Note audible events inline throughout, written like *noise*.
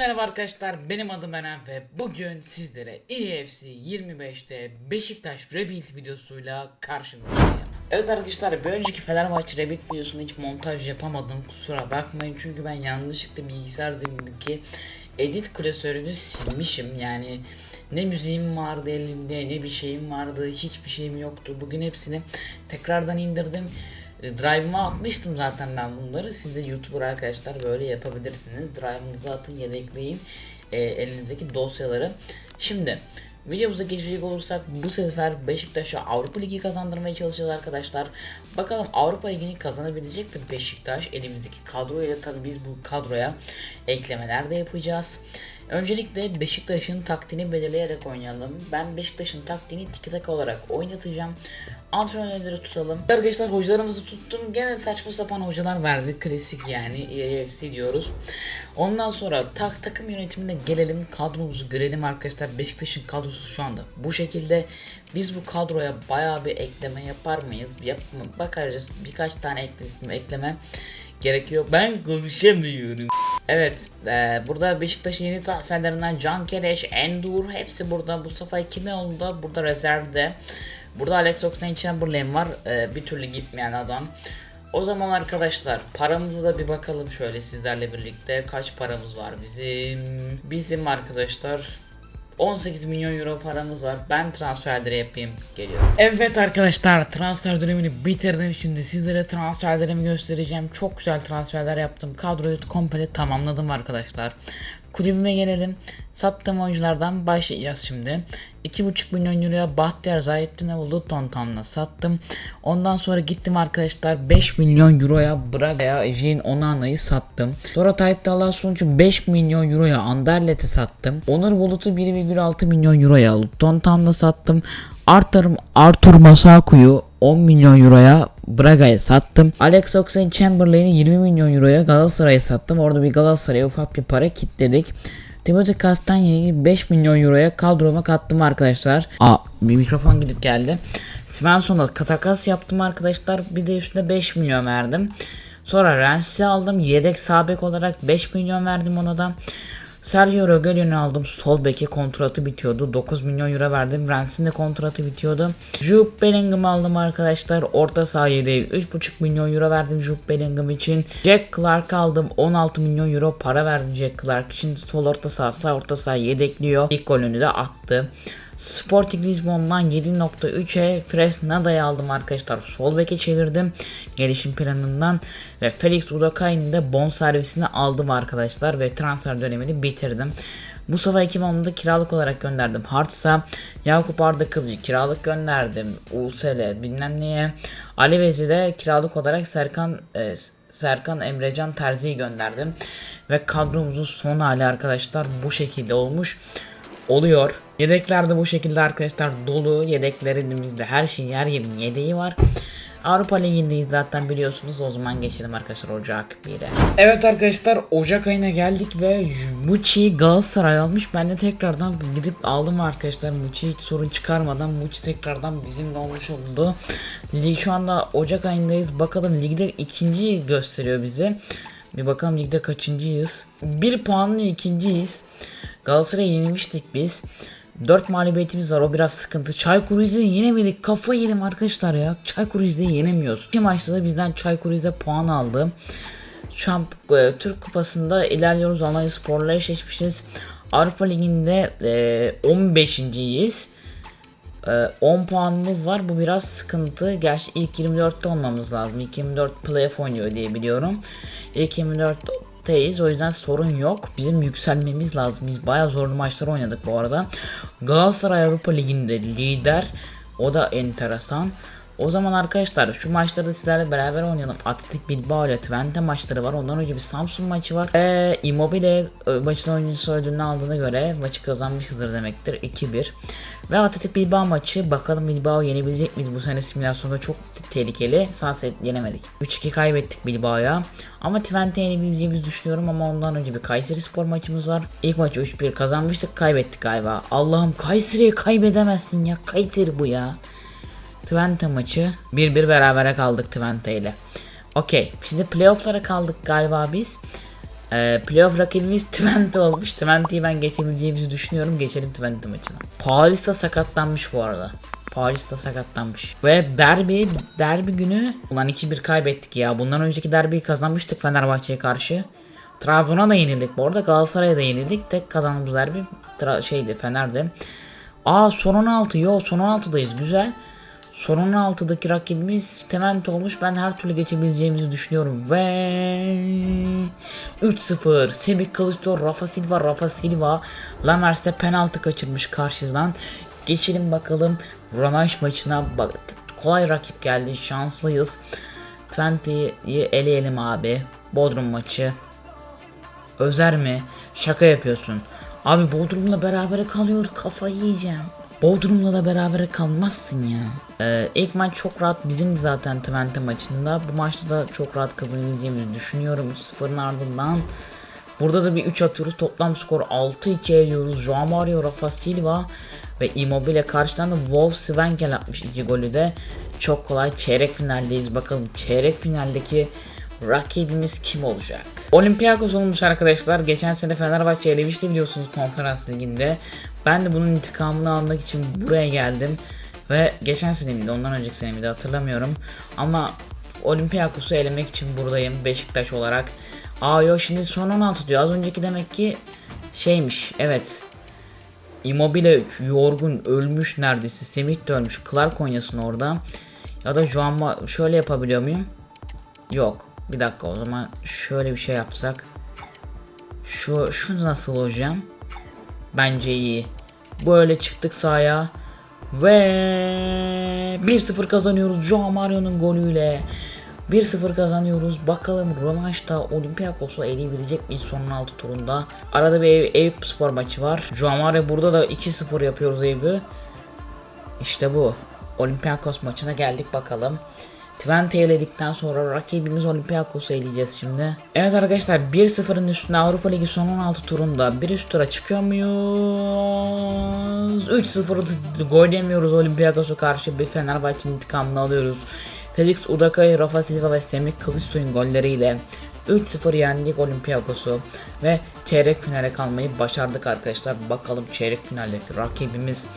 merhaba arkadaşlar benim adım Eren ve bugün sizlere EFC 25'te Beşiktaş Rebuild videosuyla karşınızdayım. Evet arkadaşlar bir önceki Fenerbahçe Rebuild videosunu hiç montaj yapamadım kusura bakmayın. Çünkü ben yanlışlıkla bilgisayardaki edit klasörünü silmişim. Yani ne müziğim vardı elimde ne bir şeyim vardı hiçbir şeyim yoktu. Bugün hepsini tekrardan indirdim Drive'ıma atmıştım zaten ben bunları. Siz de YouTuber arkadaşlar böyle yapabilirsiniz. Drive'ınızı atın yedekleyin e, elinizdeki dosyaları. Şimdi videomuza geçecek olursak bu sefer Beşiktaş'a Avrupa Ligi kazandırmaya çalışacağız arkadaşlar. Bakalım Avrupa Ligi'ni kazanabilecek mi Beşiktaş? Elimizdeki kadroyla tabii biz bu kadroya eklemeler de yapacağız. Öncelikle Beşiktaş'ın taktiğini belirleyerek oynayalım. Ben Beşiktaş'ın taktiğini tiki taka olarak oynatacağım. Antrenörleri tutalım. Arkadaşlar hocalarımızı tuttum. Gene saçma sapan hocalar verdik. Klasik yani EFC diyoruz. Ondan sonra tak takım yönetimine gelelim. Kadromuzu görelim arkadaşlar. Beşiktaş'ın kadrosu şu anda bu şekilde. Biz bu kadroya bayağı bir ekleme yapar mıyız? Yap bakarız. Birkaç tane ekleme gerekiyor. Ben konuşamıyorum. Evet, e, burada Beşiktaş'ın yeni transferlerinden Can Kereş, Endur hepsi burada. Mustafa Kimoğlu da burada rezervde. Burada Alex Oxlade-Chamberlain var. e, bir türlü gitmeyen adam. O zaman arkadaşlar paramıza da bir bakalım şöyle sizlerle birlikte. Kaç paramız var bizim? Bizim arkadaşlar 18 milyon euro paramız var. Ben transferleri yapayım. Geliyorum. Evet arkadaşlar transfer dönemini bitirdim. Şimdi sizlere transferlerimi göstereceğim. Çok güzel transferler yaptım. Kadroyu komple tamamladım arkadaşlar. Kulübüme gelelim. Sattığım oyunculardan başlayacağız şimdi. 2,5 milyon euroya Bahtiyar Zahittin'e Luton Town'la sattım. Ondan sonra gittim arkadaşlar 5 milyon euroya Braga'ya Jean Onana'yı sattım. Sonra Tayyip Talha sonucu 5 milyon euroya Anderlet'i sattım. Onur Bulut'u 1,6 milyon euroya Luton Town'la sattım. Arthur, Arthur Masaku'yu 10 milyon euroya Braga'ya sattım. Alex Oxlade-Chamberlain'i 20 milyon euroya Galatasaray'a sattım. Orada bir Galatasaray'a ufak bir para kitledik. Timothy Castagna'yı 5 milyon euroya kadroma kattım arkadaşlar. Aa bir mikrofon gidip geldi. Svensson'a takas yaptım arkadaşlar. Bir de üstüne 5 milyon verdim. Sonra Rens'i aldım. Yedek sağ bek olarak 5 milyon verdim ona da. Sergio Rogelio'nu aldım. Sol beke kontratı bitiyordu. 9 milyon euro verdim. Rens'in de kontratı bitiyordu. Jude Bellingham'ı aldım arkadaşlar. Orta saha yedeği 3,5 milyon euro verdim Jude Bellingham için. Jack Clark aldım. 16 milyon euro para verdim Jack Clark için. Sol orta saha sağ orta saha yedekliyor. İlk golünü de attı. Sporting Lisbon'dan 7.3'e Fresnada'yı aldım arkadaşlar. Sol beke çevirdim gelişim planından ve Felix Udokay'ın da bon servisini aldım arkadaşlar ve transfer dönemini bitirdim. Mustafa Ekimoğlu'nu kiralık olarak gönderdim. Hartsa, Yakup Arda Kılıcı kiralık gönderdim. USL bilmem neye. Ali Vezi de kiralık olarak Serkan e, Serkan Emrecan Terzi'yi gönderdim. Ve kadromuzun son hali arkadaşlar bu şekilde olmuş oluyor. Yedekler de bu şekilde arkadaşlar dolu. Yedeklerimizde her şeyin her yerin yedeği var. Avrupa Ligi'ndeyiz zaten biliyorsunuz. O zaman geçelim arkadaşlar Ocak 1'e. Evet arkadaşlar Ocak ayına geldik ve Muçi'yi Galatasaray almış. Ben de tekrardan gidip aldım arkadaşlar. Muçi hiç sorun çıkarmadan Muçi tekrardan bizimle olmuş oldu. Lig şu anda Ocak ayındayız. Bakalım ligde ikinci gösteriyor bize. Bir bakalım ligde kaçıncıyız. Bir puanlı ikinciyiz. Galatasaray'ı yenilmiştik biz. 4 mağlubiyetimiz var o biraz sıkıntı. Çaykur Rize'yi yenemedik. Kafa yedim arkadaşlar ya. Çaykur Rize'yi yenemiyoruz. İki maçta da bizden Çaykur Rize puan aldı. Şamp e, Türk Kupası'nda ilerliyoruz. Alanya Spor'la eşleşmişiz. Avrupa Ligi'nde e, 15.yiz. Ee, 10 puanımız var. Bu biraz sıkıntı. Gerçi ilk 24'te olmamız lazım. İlk 24 playoff oynuyor diye biliyorum. İlk 24'teyiz. O yüzden sorun yok. Bizim yükselmemiz lazım. Biz bayağı zorlu maçlar oynadık bu arada. Galatasaray Avrupa Ligi'nde lider. O da enteresan. O zaman arkadaşlar şu maçları sizlerle beraber oynayalım. Atletik Bilbao ile Twente maçları var. Ondan önce bir Samsun maçı var. Ee, Immobile e, maçın oyuncusu ödülünü aldığına göre maçı kazanmışızdır demektir. 2-1. Ve Atletik Bilbao maçı. Bakalım Bilbao yenebilecek miyiz? Bu sene simülasyonda çok tehlikeli. Sunset yenemedik. 3-2 kaybettik Bilbao'ya. Ama Twente yenebileceğimizi düşünüyorum ama ondan önce bir Kayseri Spor maçımız var. İlk maçı 3-1 kazanmıştık. Kaybettik galiba. Allah'ım Kayseri'yi kaybedemezsin ya. Kayseri bu ya. Twente maçı 1-1 berabere kaldık Twente ile. Okey. Şimdi playoff'lara kaldık galiba biz. Ee, playoff rakibimiz *laughs* Twente olmuş. Twente'yi ben geçebileceğimizi düşünüyorum. Geçelim Twente maçına. Paris da sakatlanmış bu arada. Paris de sakatlanmış. Ve derbi, derbi günü ulan 2-1 kaybettik ya. Bundan önceki derbiyi kazanmıştık Fenerbahçe'ye karşı. Trabzon'a da yenildik bu arada. Galatasaray'a da yenildik. Tek kazandığımız derbi Tra- şeydi Fener'de. Aa son 16. Yo son 16'dayız. Güzel. Son 16'daki rakibimiz Twente olmuş. Ben her türlü geçebileceğimizi düşünüyorum. Ve 3-0. Semih Kılıçdaroğlu, Rafa Silva, Rafa Silva. Lamers'te penaltı kaçırmış karşıdan. Geçelim bakalım rövanş maçına. Bak, kolay rakip geldi. Şanslıyız. Twente'yi eleyelim abi. Bodrum maçı. Özer mi? Şaka yapıyorsun. Abi Bodrum'la beraber kalıyor kafayı yiyeceğim. Bodrum'la da beraber kalmazsın ya. Ee, ilk maç çok rahat bizim zaten Twente maçında. Bu maçta da çok rahat kazanabileceğimizi düşünüyorum 3-0'ın ardından. Burada da bir 3 atıyoruz. Toplam skor 6-2 ediyoruz. Joao Mario, Rafa Silva ve Immobile karşıdan da Wolf Svenkel atmış iki golü de. Çok kolay çeyrek finaldeyiz. Bakalım çeyrek finaldeki rakibimiz kim olacak? Olympiakos olmuş arkadaşlar. Geçen sene Fenerbahçe elemişti biliyorsunuz konferans liginde. Ben de bunun intikamını almak için buraya geldim. Ve geçen sene miydi ondan önceki sene miydi hatırlamıyorum. Ama Olympiakos'u elemek için buradayım Beşiktaş olarak. Aa yo şimdi son 16 diyor. Az önceki demek ki şeymiş. Evet. Immobile yorgun ölmüş neredeyse. Semih de ölmüş. Clark oynasın orada. Ya da Juan şöyle yapabiliyor muyum? Yok. Bir dakika o zaman şöyle bir şey yapsak. Şu şu nasıl hocam? Bence iyi. Böyle çıktık sahaya. Ve 1-0 kazanıyoruz Joao Mario'nun golüyle. 1-0 kazanıyoruz. Bakalım rövanşta Olympiakos'u eleyebilecek miyiz son 16 turunda. Arada bir Eyüp, Eyüp spor maçı var. Joao Mario burada da 2-0 yapıyoruz Eyüp'ü. İşte bu. Olympiakos maçına geldik bakalım. Twente eledikten sonra rakibimiz Olympiakos'u eleyeceğiz şimdi. Evet arkadaşlar 1-0'ın üstüne Avrupa Ligi son 16 turunda bir üst tura çıkıyor muyuz? 3-0 gol yemiyoruz Olympiakos'a karşı bir Fenerbahçe'nin intikamını alıyoruz. Felix Udakay, Rafa Silva ve Semih Kılıçsoy'un golleriyle 3-0 yendik Olympiakos'u ve çeyrek finale kalmayı başardık arkadaşlar. Bakalım çeyrek finaldeki rakibimiz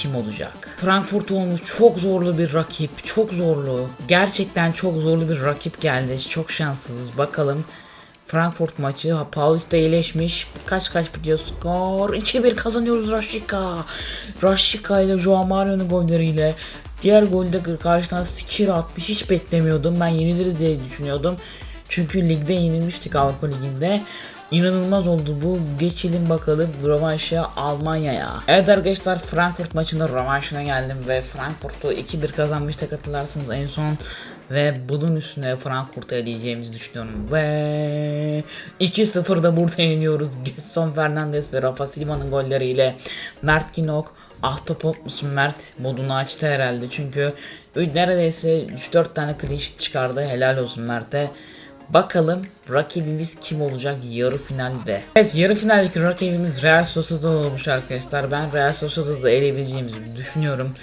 kim olacak? Frankfurt olmuş çok zorlu bir rakip. Çok zorlu. Gerçekten çok zorlu bir rakip geldi. Çok şanssızız. Bakalım Frankfurt maçı. Da iyileşmiş. Kaç kaç bitiyor skor? 2-1 kazanıyoruz Rashika. Rashika ile Joao Mario'nun golleriyle. Diğer golde karşıdan skir atmış. Hiç beklemiyordum. Ben yeniliriz diye düşünüyordum. Çünkü ligde yenilmiştik Avrupa Ligi'nde. İnanılmaz oldu bu. Geçelim bakalım rövanşa Almanya'ya. Evet arkadaşlar Frankfurt maçında rövanşına geldim ve Frankfurt'u 2-1 kazanmıştık hatırlarsınız en son. Ve bunun üstüne Frankfurt'u eleyeceğimizi düşünüyorum. Ve 2-0 da burada yeniyoruz. Gerson Fernandes ve Rafa Silva'nın golleriyle. Mert Kinok Ahtapot musun Mert modunu açtı herhalde çünkü neredeyse 3-4 tane clean çıkardı helal olsun Mert'e. Bakalım rakibimiz kim olacak yarı finalde. Evet yarı finaldeki rakibimiz Real Sociedad olmuş arkadaşlar. Ben Real Sociedad'ı eleyebileceğimizi düşünüyorum.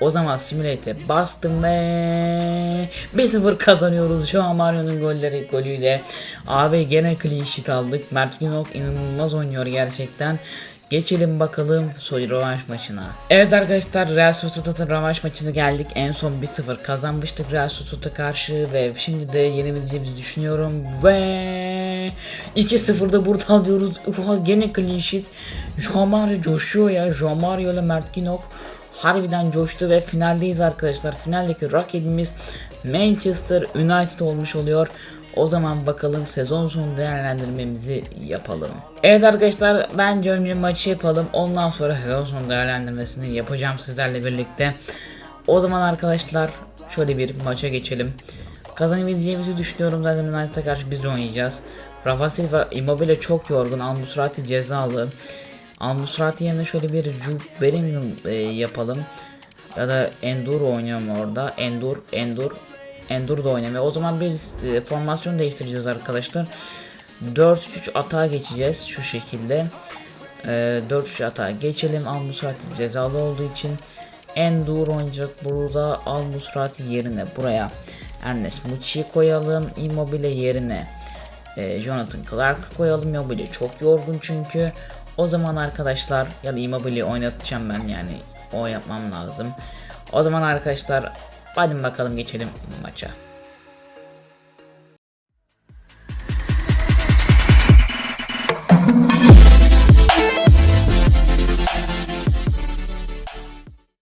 O zaman simülatör'e bastım ve 1-0 kazanıyoruz şu an Mario'nun golleri golüyle. Abi gene clean sheet aldık. Mert Günok inanılmaz oynuyor gerçekten. Geçelim bakalım soy rövanş maçına. Evet arkadaşlar Real Sociedad'ın rövanş maçına geldik. En son 1-0 kazanmıştık Real Sociedad'a karşı ve şimdi de yenebileceğimizi düşünüyorum. Ve 2-0'da burada alıyoruz. Ufa gene clean sheet. Joao Mario coşuyor ya. Joao Mario ile Mert Günok harbiden coştu ve finaldeyiz arkadaşlar. Finaldeki rakibimiz Manchester United olmuş oluyor. O zaman bakalım sezon sonu değerlendirmemizi yapalım. Evet arkadaşlar bence önce maçı yapalım. Ondan sonra sezon sonu değerlendirmesini yapacağım sizlerle birlikte. O zaman arkadaşlar şöyle bir maça geçelim. Kazanabileceğimizi düşünüyorum zaten United'a karşı biz oynayacağız. Rafa Silva Immobile çok yorgun. Al-Musrati cezalı. Al-Musrati yerine şöyle bir Jude e, yapalım. Ya da Endur oynuyorum orada. Endur, Endur, Endur da oynamıyor. O zaman bir e, formasyon değiştireceğiz arkadaşlar. 4-3 atağa geçeceğiz şu şekilde. E, 4-3 atağa geçelim. Al Musrati cezalı olduğu için Endur oynayacak burada. Al Musrati yerine buraya Ernest Muçi'yi koyalım. Immobile yerine e, Jonathan Clark koyalım. Immobile çok yorgun çünkü. O zaman arkadaşlar ya da Immobile'yi oynatacağım ben yani o yapmam lazım. O zaman arkadaşlar hadi bakalım geçelim maça.